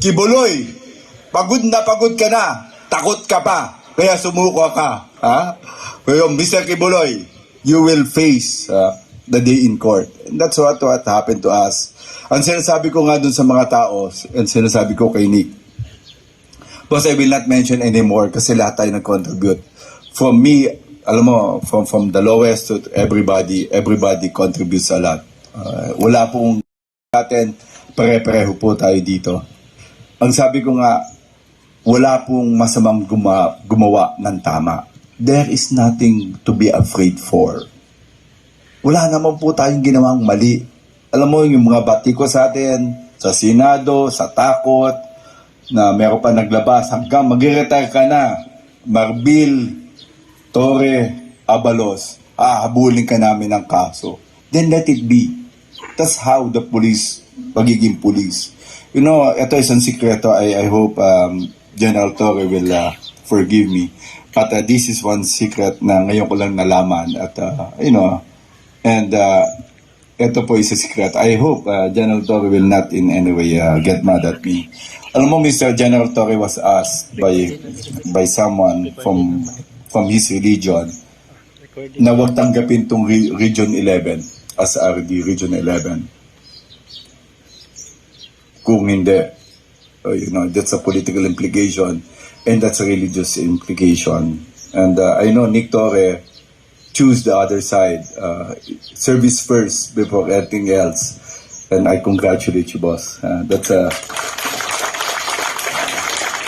Kibuloy, pagod na pagod ka na, takot ka pa, kaya sumuko ka. Ha? Pero Mr. Kibuloy, you will face uh, the day in court. And that's what, what happened to us. Ang sinasabi ko nga dun sa mga tao, and sinasabi ko kay Nick, Boss, I will not mention anymore kasi lahat tayo nag-contribute. From me, alam mo, from, from the lowest to everybody, everybody contributes a lot. Uh, wala pong natin, pare-pareho po tayo dito. Ang sabi ko nga, wala pong masamang guma, gumawa ng tama. There is nothing to be afraid for. Wala naman po tayong ginawang mali. Alam mo, yung mga batiko sa atin, sa Senado, sa takot, na meron pa naglabas hanggang mag-retire ka na. Marbil, Torre, Abalos, ah, habulin ka namin ng kaso. Then let it be. That's how the police, pagiging police. You know, ito isang sikreto. I, I hope um, General Torre will uh, forgive me. But uh, this is one secret na ngayon ko lang nalaman. At, uh, you know, and uh, ito po isa secret. I hope uh, General Torre will not in any way uh, get mad at me. Alam mo, Mr. General Torre was asked by by someone from from his religion na huwag tanggapin tong re- Region 11 as RD Region 11. Kung hindi, uh, you know, that's a political implication and that's a religious implication. And uh, I know Nick Torre choose the other side. Uh, service first before anything else. And I congratulate you, boss. Uh, that's a...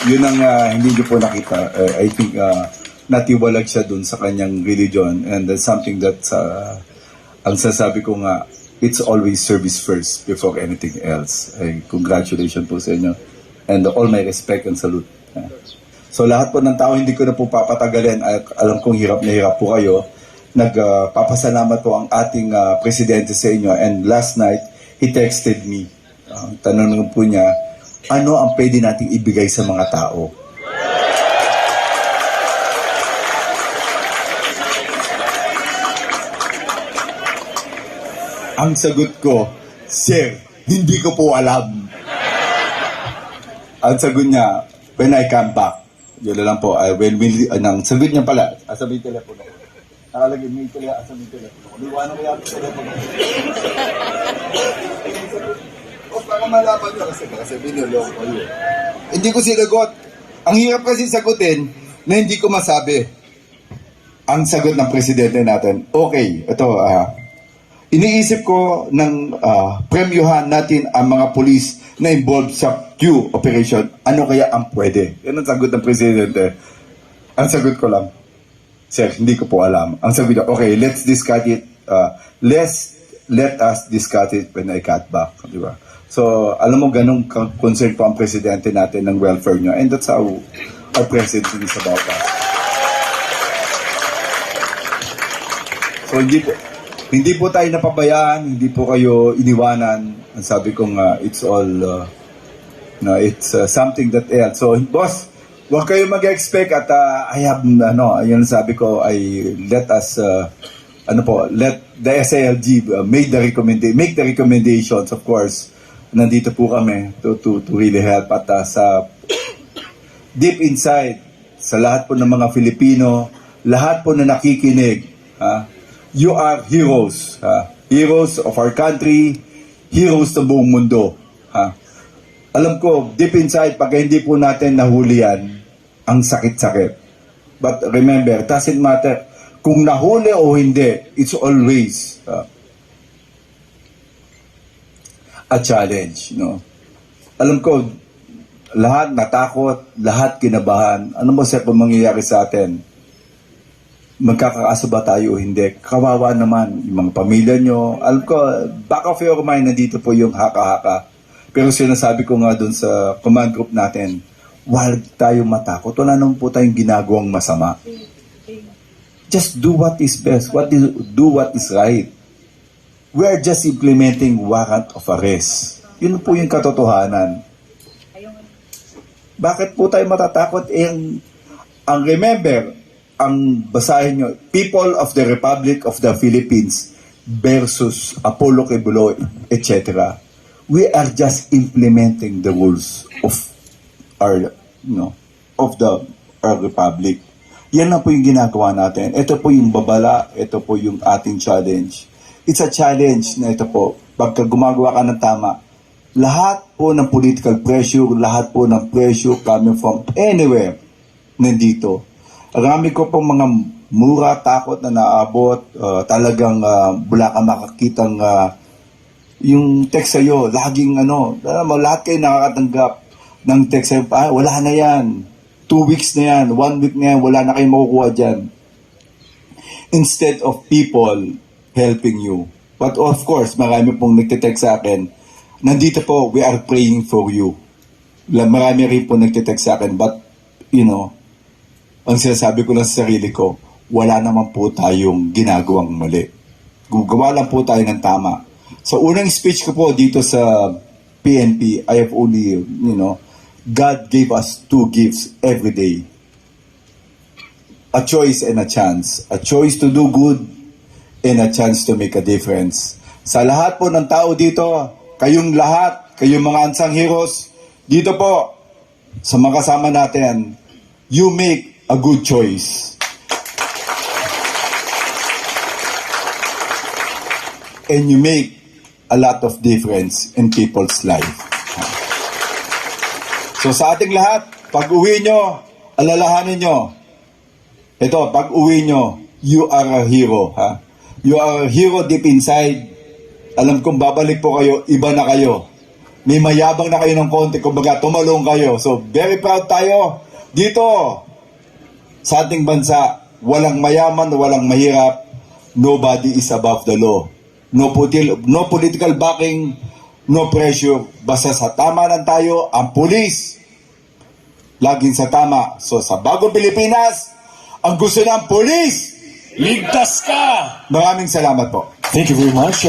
yun ang uh, hindi niyo po nakita. Uh, I think uh, natiwalag siya dun sa kanyang religion. And that's something that uh, ang sasabi ko nga, it's always service first before anything else. Ay, congratulations po sa inyo. And all my respect and salute. Uh, So lahat po ng tao, hindi ko na po papatagalin. Alam kong hirap na hirap po kayo. Nagpapasalamat po ang ating ah, presidente sa inyo. And last night, he texted me. Uh, tanong po niya, ano ang pwede nating ibigay sa mga tao? Ang sagot ko, Sir, hindi ko po alam. Ang sagot niya, when I come back, yun lang po, I will, will anong, sagot niya pala, asa may telepono. Nakalagay, may telepono, asa may telepono. Liwanag ko yung telepono. o, para malaman niyo kasi, kasi binulong ko yun. Hindi ko sinagot. Ang hirap kasi sagutin na hindi ko masabi. Ang sagot ng presidente natin, okay, ito, ah, iniisip ko ng ah, premyuhan natin ang mga pulis na involved sa Q operation. Ano kaya ang pwede? Yan ang sagot ng presidente. Ang sagot ko lang, Sir, hindi ko po alam. Ang sagot niya, okay, let's discuss it. Uh, let's, let us discuss it when I cut back. Di ba? So, alam mo, ganun ka- concern po ang presidente natin ng welfare niya. And that's how our president is about us. So hindi po hindi po tayo napabayaan, hindi po kayo iniwanan. Ang sabi ko nga it's all uh, no, it's uh, something that else. So boss, huwag kayo mag-expect at uh, I have ano, ayun ang sabi ko ay let us uh, ano po, let the SALG uh, make the recommendation, make the recommendations of course. Nandito po kami to to to really help at uh, sa deep inside sa lahat po ng mga Filipino, lahat po na nakikinig, ha, you are heroes. Ha? Heroes of our country, heroes ng buong mundo. Ha? Alam ko, deep inside, pag hindi po natin nahuli yan, ang sakit-sakit. But remember, doesn't matter kung nahuli o hindi, it's always uh, a challenge. No? Alam ko, lahat natakot, lahat kinabahan. Ano ba sa kung mangyayari sa atin? Magkakaasa ba tayo o hindi? Kawawa naman yung mga pamilya nyo. Alam ko, back of your mind, nandito po yung haka-haka. Pero sinasabi ko nga dun sa command group natin, huwag tayo matakot. Wala naman po tayong ginagawang masama. Just do what is best. What is, do what is right. We are just implementing warrant of arrest. Yun po yung katotohanan. Bakit po tayo matatakot? Eh, ang, ang remember, ang basahin nyo, People of the Republic of the Philippines versus Apollo Quebuloy, etc. We are just implementing the rules of our, you know, of the our republic. Yan lang po yung ginagawa natin. Ito po yung babala, ito po yung ating challenge. It's a challenge na ito po. Pagka gumagawa ka ng tama, lahat po ng political pressure, lahat po ng pressure coming from anywhere, nandito. Marami ko pong mga mura, takot na naabot, uh, talagang uh, wala ka makakitang uh, yung text sa'yo, laging ano, alam mo, lahat kayo nakakatanggap ng text sa'yo, ah, wala na yan. Two weeks na yan, one week na yan, wala na kayong makukuha dyan. Instead of people helping you. But of course, marami pong nagtitext sa akin, nandito po, we are praying for you. Marami rin po nagtitext sa akin, but, you know, ang sinasabi ko lang sa sarili ko, wala naman po tayong ginagawang mali. Gugawa lang po tayo ng tama. Sa unang speech ko po dito sa PNP, I have only, you know, God gave us two gifts every day. A choice and a chance. A choice to do good and a chance to make a difference. Sa lahat po ng tao dito, kayong lahat, kayong mga unsung heroes, dito po, sa mga kasama natin, you make a good choice. And you make a lot of difference in people's life. So sa ating lahat, pag uwi nyo, alalahanin nyo, ito, pag uwi nyo, you are a hero. Ha? You are a hero deep inside. Alam kong babalik po kayo, iba na kayo. May mayabang na kayo ng konti, kumbaga tumalong kayo. So very proud tayo. Dito, sa ating bansa, walang mayaman, walang mahirap. Nobody is above the law. No, putil, no political backing, no pressure. Basta sa tama lang tayo, ang pulis, laging sa tama. So sa bagong Pilipinas, ang gusto ng pulis, Ligtas ka! maraming salamat po. Thank you very much.